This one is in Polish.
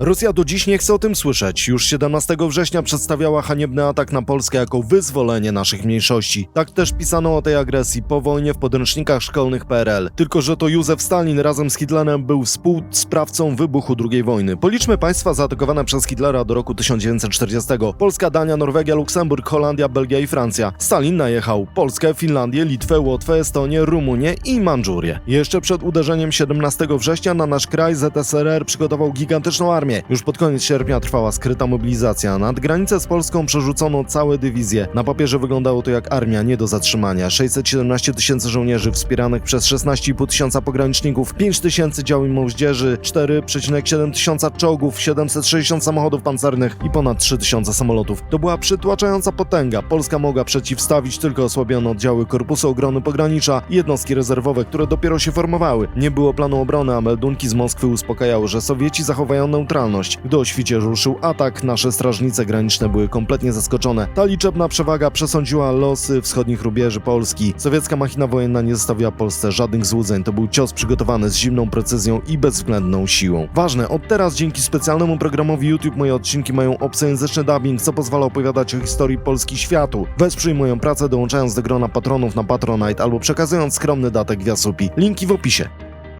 Rosja do dziś nie chce o tym słyszeć. Już 17 września przedstawiała haniebny atak na Polskę jako wyzwolenie naszych mniejszości. Tak też pisano o tej agresji po wojnie w podręcznikach szkolnych PRL. Tylko, że to Józef Stalin razem z Hitlerem był współsprawcą wybuchu II wojny. Policzmy państwa zaatakowane przez Hitlera do roku 1940. Polska, Dania, Norwegia, Luksemburg, Holandia, Belgia i Francja. Stalin najechał Polskę, Finlandię, Litwę, Łotwę, Estonię, Rumunię i Mandżurię. Jeszcze przed uderzeniem 17 września na nasz kraj ZSRR przygotował gigantyczną armię. Już pod koniec sierpnia trwała skryta mobilizacja. Nad granicę z Polską przerzucono całe dywizje. Na papierze wyglądało to jak armia nie do zatrzymania. 617 tysięcy żołnierzy wspieranych przez 16,5 tysiąca pograniczników, 5 tysięcy dział i moździerzy, 4,7 tysiąca czołgów, 760 samochodów pancernych i ponad 3 tysiące samolotów. To była przytłaczająca potęga. Polska mogła przeciwstawić tylko osłabione oddziały Korpusu Obrony Pogranicza i jednostki rezerwowe, które dopiero się formowały. Nie było planu obrony, a meldunki z Moskwy uspokajały, że Sowieci zachowają neutralność. Gdy o świcie ruszył atak, nasze strażnice graniczne były kompletnie zaskoczone. Ta liczebna przewaga przesądziła losy wschodnich rubieży Polski. Sowiecka machina wojenna nie zostawiła Polsce żadnych złudzeń. To był cios przygotowany z zimną precyzją i bezwzględną siłą. Ważne, od teraz dzięki specjalnemu programowi YouTube moje odcinki mają obcojęzyczny dubbing, co pozwala opowiadać o historii Polski światu. Wesprzyj moją pracę dołączając do grona patronów na Patronite albo przekazując skromny datek w Yasupi. Linki w opisie.